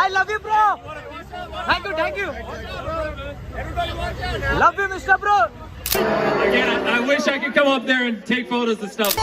I love you, bro. Thank you, thank you. Love you, Mr. Bro. Again, I, I wish I could come up there and take photos and stuff.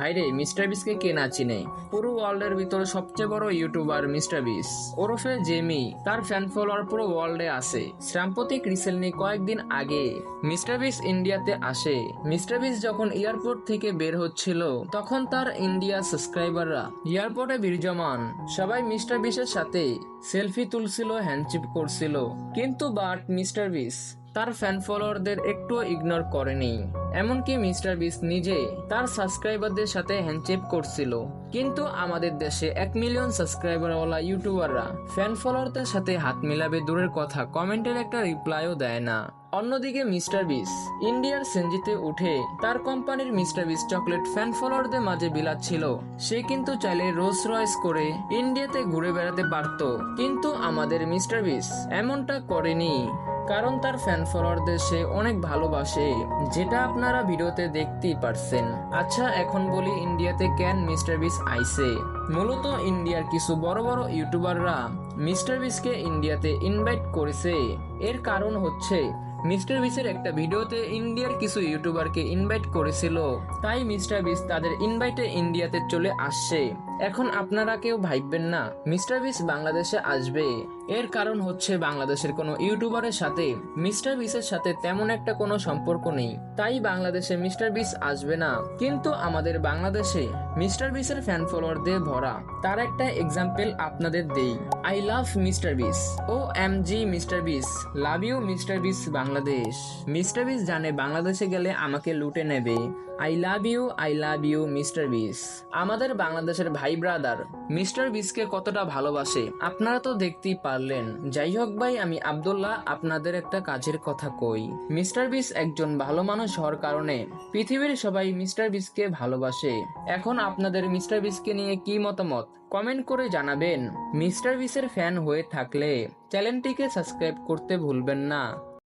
ভাইরে, mister বিসকে কে না চিনে? পুরো ওয়ার্ল্ডের ভিতরে সবচেয়ে বড় ইউটিউবার মিস্টার বিস। ওরফে জেমি, তার ফ্যান ফলোয়ার পুরো ওয়ার্ল্ডে আছে। সাম্প্রতিক রিসেন্টলি কয়েকদিন আগে মিস্টার বিস ইন্ডিয়াতে আসে। মিস্টার বিস যখন এয়ারপোর্ট থেকে বের হচ্ছিল, তখন তার ইন্ডিয়া সাবস্ক্রাইবাররা এয়ারপোর্টে বিরজমান সবাই মিস্টার বিসের সাথে সেলফি তুলছিল হ্যান্ডচিপ করছিল। কিন্তু বাট মিস্টার বিস তার ফ্যান ফলোয়ারদের একটুও ইগনোর করেনি। এমনকি মিস্টার বিস নিজে তার সাবস্ক্রাইবারদের সাথে হ্যান্ডশেক করছিল। কিন্তু আমাদের দেশে এক মিলিয়ন সাবস্ক্রাইবারওয়ালা ইউটিউবাররা ফ্যান ফলোয়ারদের সাথে হাত মিলাবে দূরের কথা কমেন্টের একটা রিপ্লাইও দেয় না। অন্যদিকে মিস্টার বিস ইন্ডিয়ার সেঞ্জিতে উঠে তার কোম্পানির মিস্টার বিস চকলেট ফ্যান ফলোয়ারদের মাঝে বিলাচ্ছিল। সে কিন্তু চাইলে রোজ রয়েস করে ইন্ডিয়াতে ঘুরে বেড়াতে পারত। কিন্তু আমাদের মিস্টার বিস এমনটা করেনি। কারণ তার ফ্যান ফলোয়ারদের সে অনেক ভালোবাসে, যেটা আপনারা ভিডিওতে দেখতেই পারছেন। আচ্ছা এখন বলি ইন্ডিয়াতে কেন মিস্টার বিস আইসে মূলত ইন্ডিয়ার কিছু বড় বড় ইউটিউবাররা মিস্টার বিসকে ইন্ডিয়াতে ইনভাইট করেছে। এর কারণ হচ্ছে, মিস্টার বিসের একটা ভিডিওতে ইন্ডিয়ার কিছু ইউটিউবারকে ইনভাইট করেছিল। তাই মিস্টার বিস তাদের ইনভাইটে ইন্ডিয়াতে চলে আসছে। এখন আপনারা কেউ ভাববেন না, মিস্টার বিস বাংলাদেশে আসবে। এর কারণ হচ্ছে বাংলাদেশের কোনো ইউটিউবারের সাথে, মিস্টার বিসের সাথে তেমন একটা কোনো সম্পর্ক নেই। তাই বাংলাদেশে মিস্টার বিস আসবে না। কিন্তু আমাদের বাংলাদেশে মিস্টার বিসের ফ্যান ফলোয়ার দিয়ে ভরা। তার একটা এক্সাম্পল আপনাদের দেই। I love mister Beast O M G mister Beast love you mister Beast Bangladesh. Mister Beast জানে বাংলাদেশে গেলে আমাকে লুটে নেবে। I love you I love you mister Beast আমাদের বাংলাদেশের ভাই ব্রাদার, মিস্টার বিসকে কতটা ভালোবাসে আপনারা তো দেখতেই পারলেন। যাই হোক ভাই, আমি আব্দুল্লাহ আপনাদের একটা কাজের কথা কই। মিস্টার বিস একজন ভালো মানুষ হওয়ার কারণে পৃথিবীর সবাই মিস্টার বিসকে ভালোবাসে। এখন আপনাদের মিস্টার বিসকে নিয়ে কি মতামত? কমেন্ট করে জানাবেন। মিস্টার বিসের ফ্যান হয়ে থাকলে চ্যানেলটিকে সাবস্ক্রাইব করতে ভুলবেন না।